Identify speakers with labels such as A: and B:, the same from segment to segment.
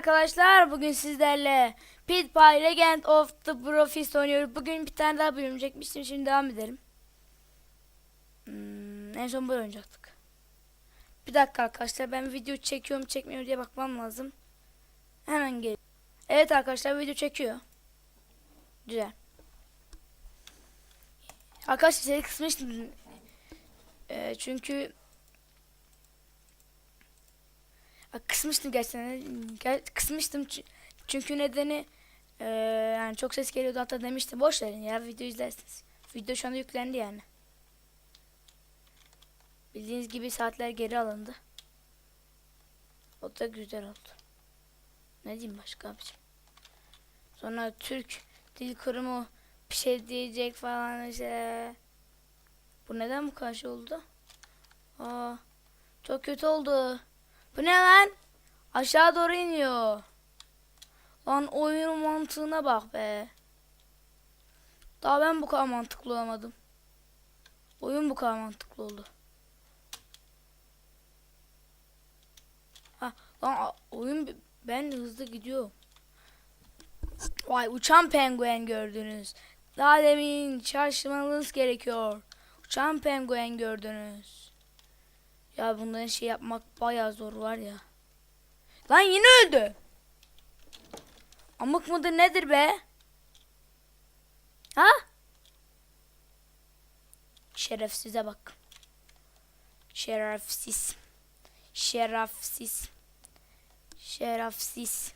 A: arkadaşlar. Bugün sizlerle PewDiePie Legend of the Profist oynuyoruz. Bugün bir tane daha bölüm çekmiştim. Şimdi devam edelim. Hmm, en son böyle oynayacaktık. Bir dakika arkadaşlar. Ben video çekiyorum çekmiyor diye bakmam lazım. Hemen gel. Evet arkadaşlar video çekiyor. Güzel. Arkadaşlar seni kısmıştım. Ee, çünkü Kısmıştım gerçekten. Ger- Kısmıştım çü- çünkü nedeni eee, yani çok ses geliyordu hatta demiştim. Boş verin ya video izlersiniz. Video şu anda yüklendi yani. Bildiğiniz gibi saatler geri alındı. O da güzel oldu. Ne diyeyim başka abicim. Sonra Türk Dil Kurumu bir şey diyecek falan işte. Bu neden bu karşı oldu? Aa, çok kötü oldu. Bu ne lan? Aşağı doğru iniyor. Lan oyunun mantığına bak be. Daha ben bu kadar mantıklı olamadım. Oyun bu kadar mantıklı oldu. Ha, lan oyun ben hızlı gidiyor. Vay uçan penguen gördünüz. Daha demin şaşırmanız gerekiyor. Uçan penguen gördünüz. Ya bunların şey yapmak bayağı zor var ya. Lan yine öldü. Amık mıdır nedir be? Ha? Şerefsize bak. Şerefsiz. Şerefsiz. Şerefsiz.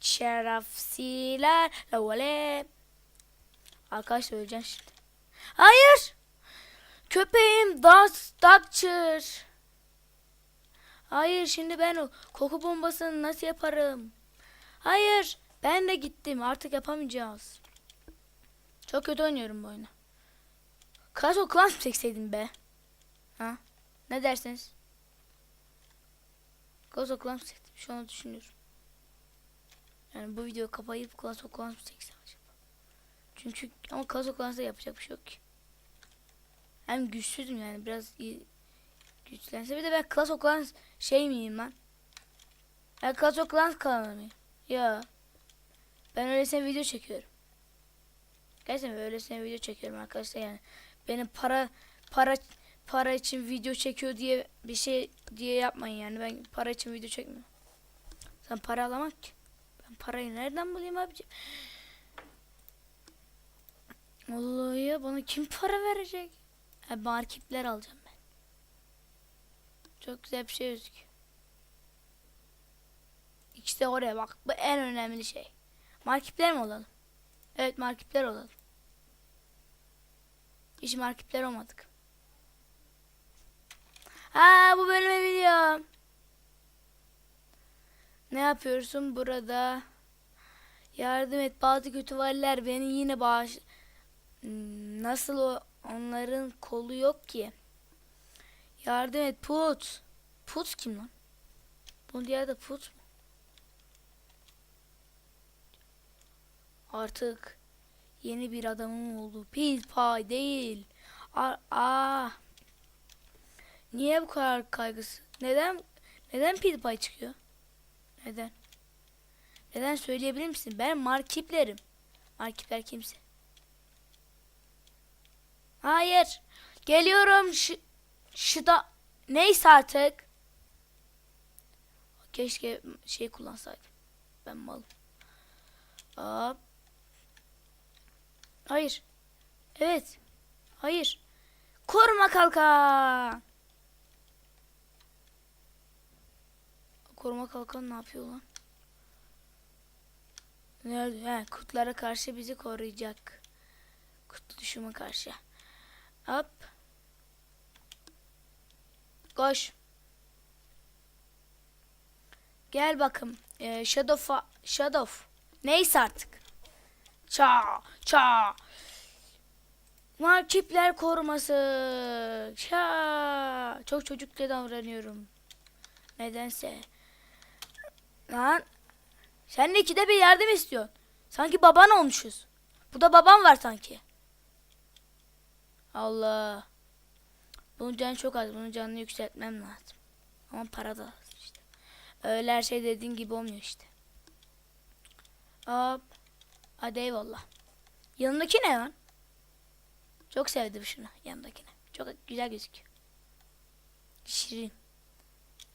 A: Şerefsiler. Lavale. Arkadaş öleceğim şimdi. Hayır. Köpeğim Das Dutcher. Hayır şimdi ben o koku bombasını nasıl yaparım? Hayır ben de gittim artık yapamayacağız. Çok kötü oynuyorum bu oyunu. Clash of Clans çekseydim be? Ha? Ne dersiniz? Clash of Clans çektim? Şu an düşünüyorum. Yani bu videoyu kapayıp Clash of Clans çeksem acaba? Çünkü ama of Clans'ta yapacak bir şey yok ki. Hem güçsüzüm yani biraz iyi güçlense bir de ben Clash of Clans şey miyim? Ben Clash of Clans kanalı mıyım? Ya. Ben öylesine video çekiyorum. Gerçekten öylesine video çekiyorum arkadaşlar yani. Benim para para para için video çekiyor diye bir şey diye yapmayın yani. Ben para için video çekmiyorum. Sen para alamak ki. Ben parayı nereden bulayım abiciğim? Vallahi ya bana kim para verecek? Ha, markipler alacağım ben. Çok güzel bir şey gözüküyor. İşte oraya bak. Bu en önemli şey. Markipler mi olalım? Evet markipler olalım. Hiç markipler olmadık. Ha bu bölümü biliyorum. Ne yapıyorsun burada? Yardım et bazı kötü valiler beni yine bağış... Nasıl o onların kolu yok ki? Yardım et put. Put kim lan? Bunun diğer de put mu? Artık yeni bir adamım oldu. PewDiePie değil. Aa, aa. Niye bu kadar kaygısı? Neden neden PewDiePie çıkıyor? Neden? Neden söyleyebilir misin? Ben markiplerim. Markipler kimse. Hayır. Geliyorum. Şu, şu da neyse artık. Keşke şey kullansaydım. Ben malım. Hop. Hayır. Evet. Hayır. Koruma kalkan. Koruma kalkan ne yapıyor lan? Nerede? He, kurtlara karşı bizi koruyacak. Kurt düşüme karşı. Hop. Koş. Gel bakım. Ee, Shadow Shadow. Neyse artık. Ça ça. Markipler koruması. Ça. Çok çocukça davranıyorum. Nedense. Lan. Sen de ikide bir yardım istiyorsun. Sanki baban olmuşuz. Bu da babam var sanki. Allah. Bunun canı çok az. Bunun canını yükseltmem lazım. Ama para da lazım işte. Öyle her şey dediğin gibi olmuyor işte. Hop. Hadi eyvallah. Yanındaki ne lan? Çok sevdim şunu yanındakine. Çok güzel gözüküyor. Şirin.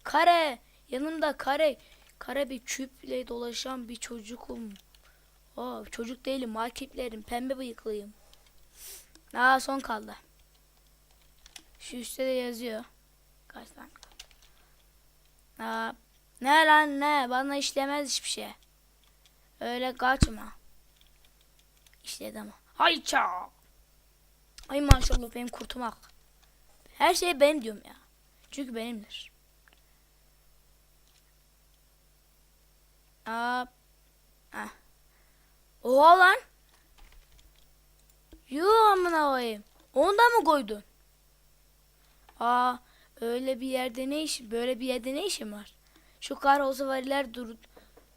A: Kare. Yanımda kare. Kare bir küple dolaşan bir çocukum. Aa, çocuk değilim. Marketlerim. Pembe bıyıklıyım. Aa son kaldı. Şu üstte de yazıyor. Kaç tane kaldı? Aa, ne lan ne? Bana işlemez hiçbir şey. Öyle kaçma. İşledi ama. Hayça. Ay maşallah benim kurtumak. Her şey benim diyorum ya. Çünkü benimdir. Aa. Ah. Oha lan. Yuh amına koyayım. Onu da mı koydun? Aa öyle bir yerde ne iş böyle bir yerde ne işin var? Şu kar olsa variler dur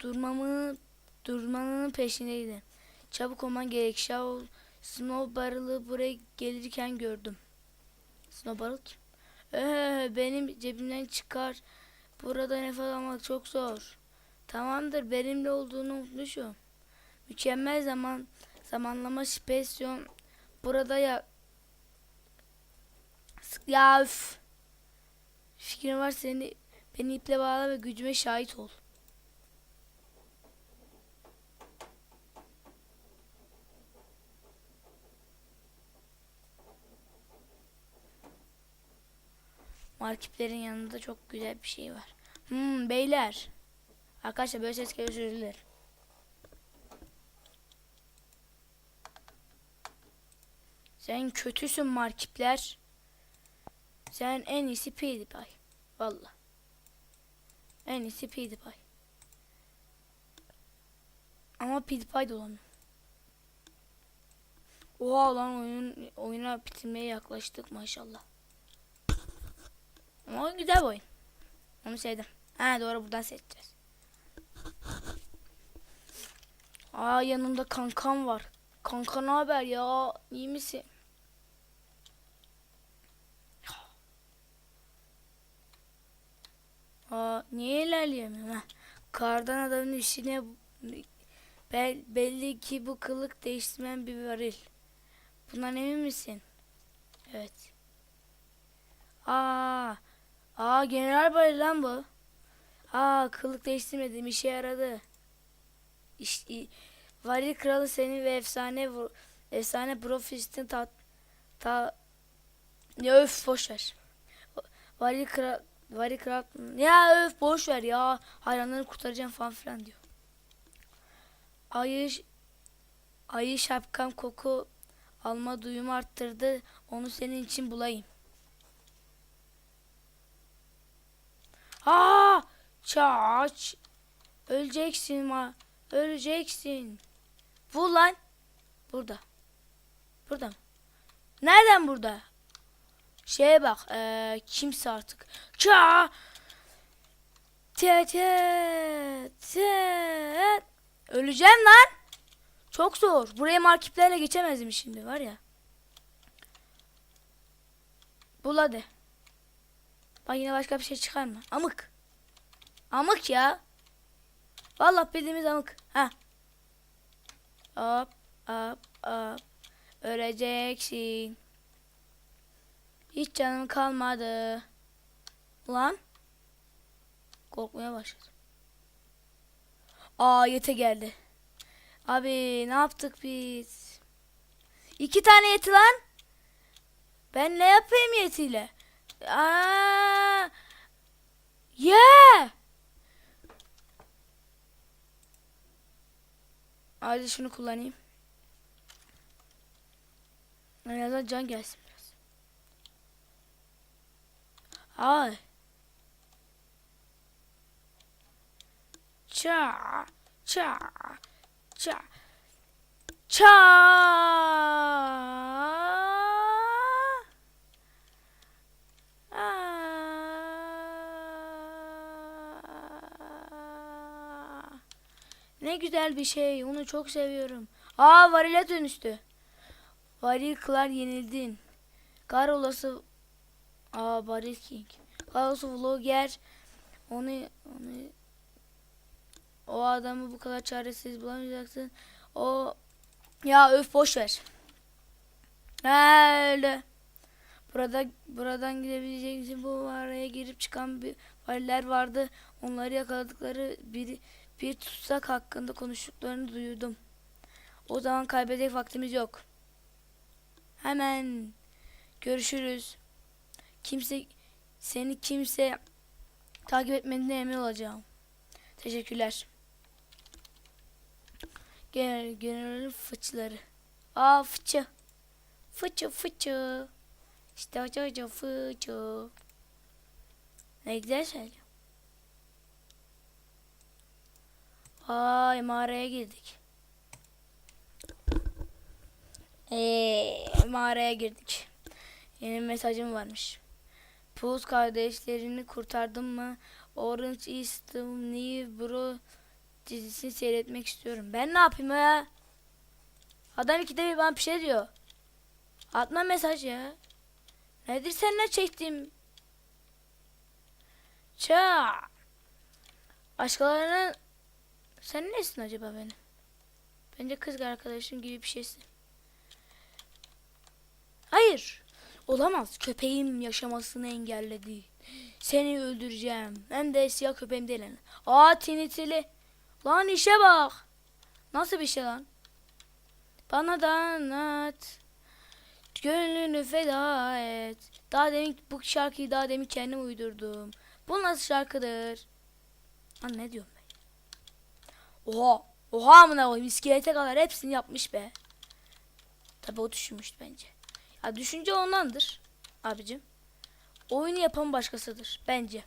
A: durmamı durmanın peşindeydi. Çabuk olman gerek. Shaw Snow Barrel'ı buraya gelirken gördüm. Snow Barrel kim? Ee, benim cebimden çıkar. Burada nefes almak çok zor. Tamamdır benimle olduğunu unutmuşum. Mükemmel zaman zamanlama spesyon burada ya ya üf. Fikrin var seni beni iple bağla ve gücüme şahit ol. Markiplerin yanında çok güzel bir şey var. Hmm beyler. Arkadaşlar böyle ses geliyor özür. Sen kötüsün markipler. Sen en iyisi PewDiePie. Valla. En iyisi PewDiePie. Ama PewDiePie de olamıyor. Oha lan oyun, oyuna bitirmeye yaklaştık maşallah. Ama güzel oyun. Onu sevdim. Ha doğru buradan seçeceğiz. Aa yanımda kankam var. Kanka ne haber ya? İyi misin? Aa niye ilerleyemiyorum ha? Kardan adamın işine bel, belli ki bu kılık değiştirmen bir varil. Bundan emin misin? Evet. Aa, aa general varil lan bu. Aa kılık değiştirmedim işe yaradı. İş, i- varil kralı seni ve efsane efsane profistin ta ta ya öf boş ver. Varil kral Varil kral ya öf boş ver ya hayranları kurtaracağım falan filan diyor. Ayı ayı şapkam koku alma duyumu arttırdı. Onu senin için bulayım. Aa! Çaç. Öleceksin ma. Öleceksin. Bu lan. Burada. Burada mı? Nereden burada? Şeye bak. Eee kimse artık. Ça. Te te te. Öleceğim lan. Çok zor. Buraya markiplerle geçemezdim şimdi var ya. Bul hadi. Bak yine başka bir şey çıkar mı? Amık. Amık ya. Vallahi bildiğimiz amık. Ha. Hop hop hop. Öleceksin. Hiç canım kalmadı. Ulan. Korkmaya başladım. Aa yete geldi. Abi ne yaptık biz? İki tane yeti lan. Ben ne yapayım yetiyle? Aa! Yeah! Hadi şunu kullanayım. En azından can gelsin biraz. Ay. Ça, ça, ça, ça. Ne güzel bir şey. Onu çok seviyorum. Aa varile dönüştü. Varil kılar yenildin. Kar olası Aa Baril King. Kaos Vlogger. Onu onu o adamı bu kadar çaresiz bulamayacaksın. O ya öf boş ver. Öyle. Burada buradan gidebileceksin. Bu mağaraya girip çıkan bir variller vardı. Onları yakaladıkları bir bir tutsak hakkında konuştuklarını duydum. O zaman kaybedecek vaktimiz yok. Hemen görüşürüz. Kimse seni kimse takip etmediğine emin olacağım. Teşekkürler. Genel, generalin fıçları. Aa fıçı. Fıçı fıçı. İşte fıçı fıçı. Ne güzel söylüyor. Ay mağaraya girdik. Eee mağaraya girdik. Yeni mesajım varmış. Puz kardeşlerini kurtardım mı? Orange is the new bro dizisini seyretmek istiyorum. Ben ne yapayım ya? Adam ikide bir bana bir şey diyor. Atma mesaj ya. Nedir seninle çektiğim? Ça. Başkalarına sen nesin acaba benim? Bence kız arkadaşım gibi bir şeysin. Hayır. Olamaz. Köpeğim yaşamasını engelledi. Seni öldüreceğim. Hem de siyah köpeğim değil. yani. Aa tinitili. Lan işe bak. Nasıl bir şey lan? Bana da anlat. Gönlünü feda et. Daha demin bu şarkıyı daha demin kendim uydurdum. Bu nasıl şarkıdır? Lan ne diyorum ben? Oha. Oha amına koyayım. İskelete kadar hepsini yapmış be. Tabi o düşünmüştü bence. Ya düşünce ondandır abicim. Oyunu yapan başkasıdır bence.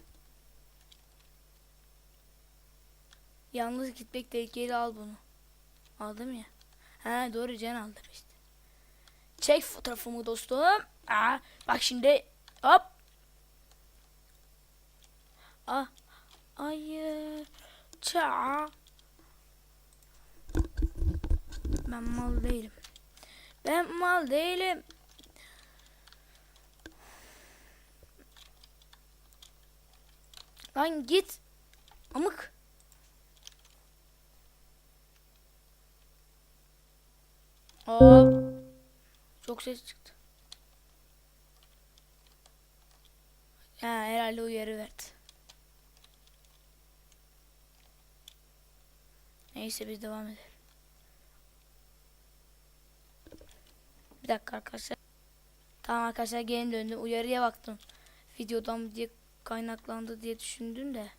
A: Yalnız gitmek tehlikeli al bunu. Aldım ya. He doğru Can aldım işte. Çek fotoğrafımı dostum. Aa, bak şimdi hop. Ah. Ayı. Ça. Ben mal değilim. Ben mal değilim. Lan git. Amık. Hop. Çok ses çıktı. Ha, herhalde uyarı verdi. Neyse biz devam edelim. Bir dakika arkadaşlar. Tamam arkadaşlar geri döndüm. Uyarıya baktım. Videodan diye kaynaklandı diye düşündüm de.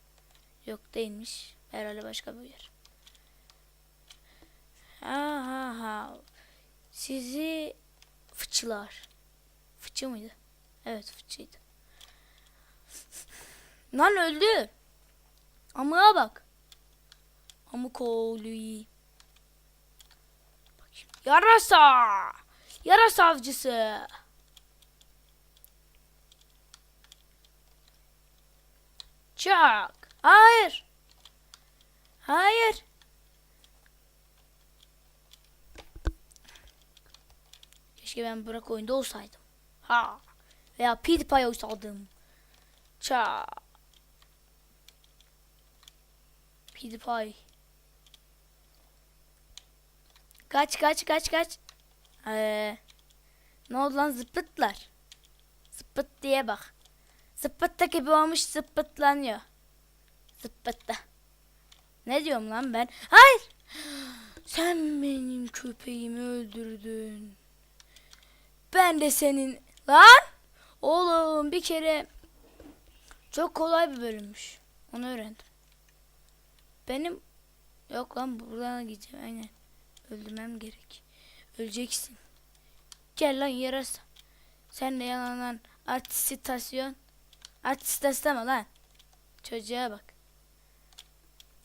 A: Yok değilmiş. Herhalde başka bir uyarı. Ha ha ha. Sizi fıçılar. Fıçı mıydı? Evet fıçıydı. Lan öldü. Amığa bak. Amık oğlu. Bakayım. Yarasa. Yarasa avcısı. Çak. Hayır. Hayır. Keşke ben bırak oyunda olsaydım. Ha. Veya PewDiePie olsaydım. Ça. PewDiePie. Kaç kaç kaç kaç. Ee, ne oldu lan zıpıtlar. Zıpıt diye bak. Zıpıtta gibi olmuş zıpıtlanıyor. Zıpıtta. Ne diyorum lan ben? Hayır. Sen benim köpeğimi öldürdün. Ben de senin lan oğlum bir kere çok kolay bir bölümmüş. Onu öğrendim. Benim yok lan buradan gideceğim aynen. Öldürmem gerek. Öleceksin. Gel lan yarasa. Sen de yalandan artistasyon. Artistasyon lan. Çocuğa bak.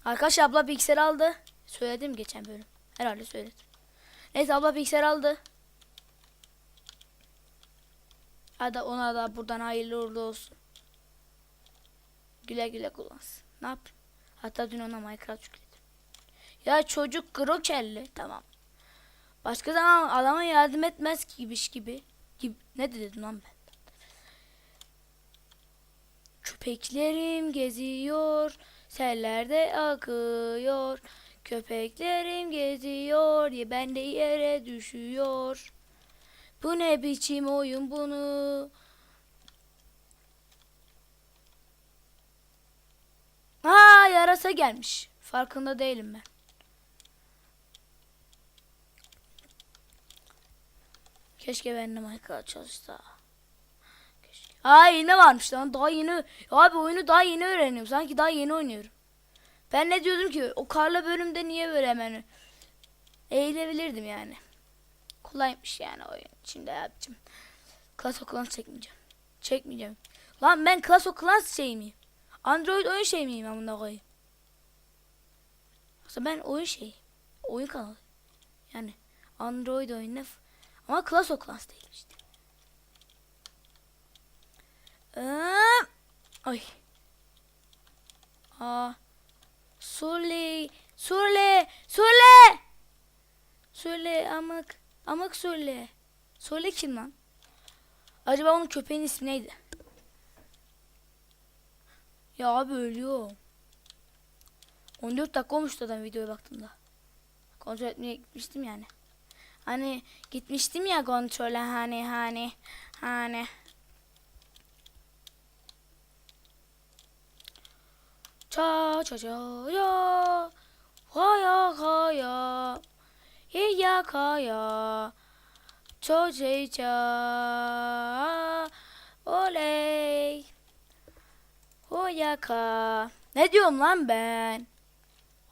A: Arkadaş abla bilgisayar aldı. Söyledim geçen bölüm. Herhalde söyledim. Neyse abla bilgisayar aldı. Hadi ona da buradan hayırlı uğurlu olsun. Güle güle kullansın. Ne yap? Hatta dün ona Minecraft yükledim. Ya çocuk krokelli. Tamam. Başka zaman adama yardım etmez gibiş gibi. gibi. Ne dedim lan ben? Köpeklerim geziyor, sellerde akıyor. Köpeklerim geziyor, ben de yere düşüyor. Bu ne biçim oyun bunu? Ha yarasa gelmiş. Farkında değilim ben. Keşke ben de Minecraft çalışsa. Aa yine varmış lan. Daha yeni. Abi oyunu daha yeni öğreniyorum. Sanki daha yeni oynuyorum. Ben ne diyordum ki? O karla bölümde niye böyle hemen eğilebilirdim yani. Kolaymış yani oyun. Şimdi yapacağım. Clash of Clans çekmeyeceğim. Çekmeyeceğim. Lan ben Clash of Clans şey miyim? Android oyun şey miyim amına koyayım? Aslında ben oyun şey. Oyun kanalı. Yani Android oyun ne? f- Ama Clash of Clans değil işte. Ee, ay. Aa. Sule. Sule. Sule. Sule amık. Amık Sule. Sule kim lan? Acaba onun köpeğin ismi neydi? Ya abi ölüyor. 14 dakika olmuş zaten videoya baktığımda. Kontrol etmeye gitmiştim yani. Hani gitmiştim ya kontrole hani hani hani. Ça ça ça ya. Haya haya. Hiya kaya. Çocuğa. Oley. Hoyaka. Ne diyorum lan ben?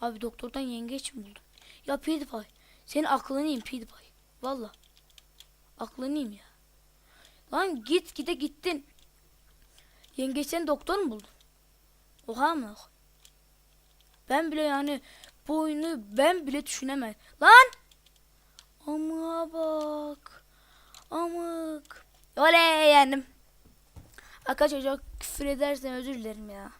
A: Abi doktordan yengeç mi buldum? Ya PewDiePie. Senin aklını yiyeyim PewDiePie. Valla. Aklını yiyeyim ya. Lan git gide gittin. Yengeçten doktor mu buldun? Oha mı? Ben bile yani bu oyunu ben bile düşünemem. Lan! Ama bak. Amık. Oley yendim. Arkadaşlar çok küfür edersen özür dilerim ya.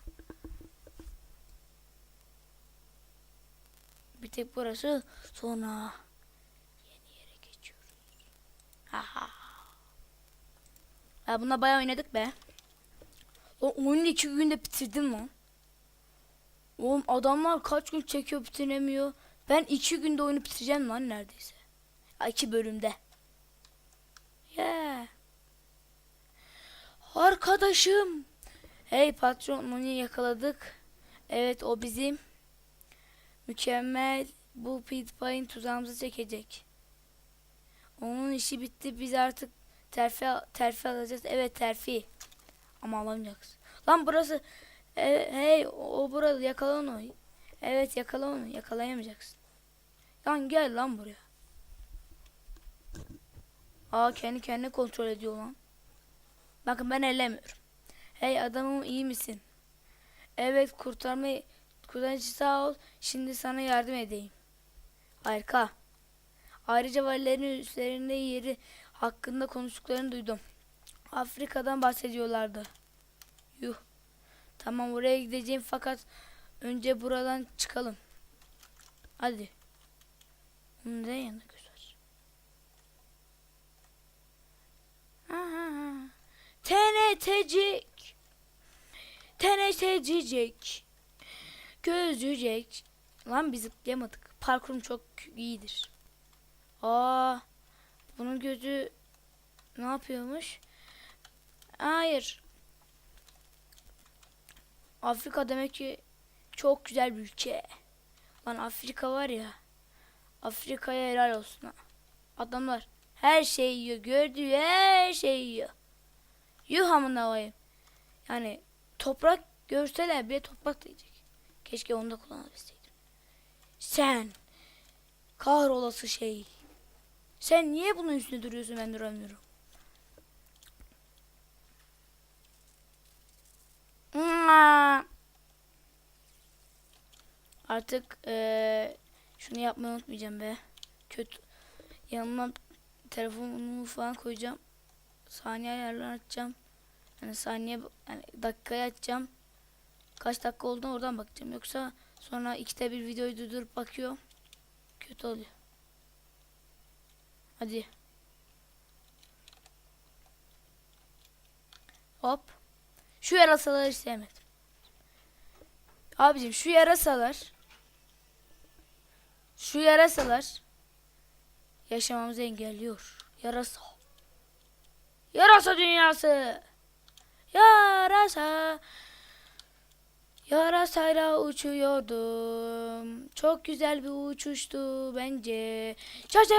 A: Bir tek burası sonra yeni yere geçiyoruz. Haha. Ya buna bayağı oynadık be. O oyunu iki günde bitirdim lan. Oğlum adamlar kaç gün çekiyor bitiremiyor. Ben iki günde oyunu bitireceğim lan neredeyse. İki bölümde. Yeah. Arkadaşım. Hey patron onu yakaladık. Evet o bizim. Mükemmel. Bu PewDiePie'in tuzağımızı çekecek. Onun işi bitti. Biz artık terfi, terfi alacağız. Evet terfi. Ama alamayacaksın. Lan burası. E, hey o burada yakala onu. Evet yakala onu. Yakalayamayacaksın. Lan gel lan buraya. Aa kendi kendine kontrol ediyor lan. Bakın ben ellemiyorum. Hey adamım iyi misin? Evet kurtarma kurtarıcı sağ ol. Şimdi sana yardım edeyim. Harika. Ayrıca valilerin üstlerinde yeri hakkında konuştuklarını duydum. Afrika'dan bahsediyorlardı. Yuh. Tamam oraya gideceğim fakat önce buradan çıkalım. Hadi. Onun ne yanına göster. Aha. TNT'cik. TNT'cik. Gözcücek. Lan biz zıplayamadık. Parkurum çok iyidir. Aa, bunun gözü ne yapıyormuş? Hayır. Afrika demek ki çok güzel bir ülke. Lan Afrika var ya. Afrika'ya helal olsun ha. Adamlar her şeyi yiyor. Gördüğü her şeyi yiyor. Yuh amına koyayım. Yani toprak görseler bile toprak da yiyecek. Keşke onu da kullanabilseydim. Sen kahrolası şey. Sen niye bunun üstünde duruyorsun ben duramıyorum. Artık eee, şunu yapmayı unutmayacağım be. Kötü. Yanıma telefonumu falan koyacağım. Saniye ayarlarını açacağım. Yani saniye yani dakikayı açacağım. Kaç dakika olduğunu oradan bakacağım. Yoksa sonra ikide bir videoyu durdurup bakıyor. Kötü oluyor. Hadi. Hop. Şu yarasaları sevmedim. Abicim şu yarasalar şu yarasalar yaşamamızı engelliyor. Yarasa. Yarasa dünyası. Yarasa. Yarasayla uçuyordum. Çok güzel bir uçuştu bence. Çaça!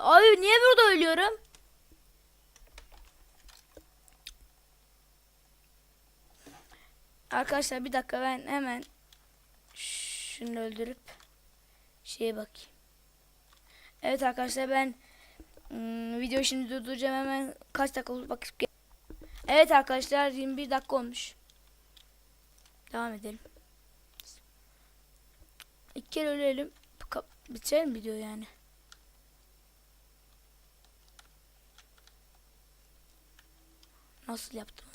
A: Abi niye burada ölüyorum? Arkadaşlar bir dakika ben hemen şunu öldürüp şeye bakayım. Evet arkadaşlar ben hmm, videoyu şimdi durduracağım hemen kaç dakika oldu bakıp Evet arkadaşlar 21 dakika olmuş. Devam edelim. İki kere ölelim. Bitirelim video yani. Nasıl yaptım?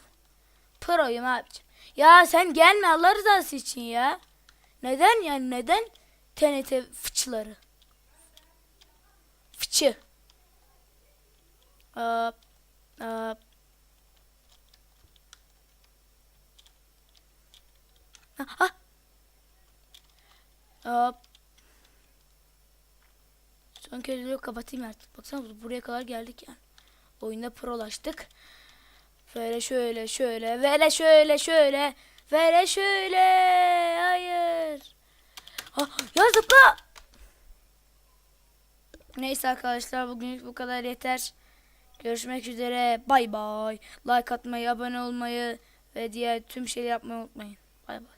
A: Pro'yum abicim. Ya sen gelme Allah rızası için ya. Neden yani neden TNT fıçıları? Fıçı. Hop. Hop. Ha. Hop. Son kez kapatayım artık. Baksana buraya kadar geldik yani. Oyunda prolaştık. Böyle şöyle şöyle. Böyle şöyle şöyle. Böyle şöyle. Hayır. Ha, ya zıpla. Neyse arkadaşlar bugünlük bu kadar yeter. Görüşmek üzere. Bay bay. Like atmayı, abone olmayı ve diğer tüm şeyleri yapmayı unutmayın. Bay bay.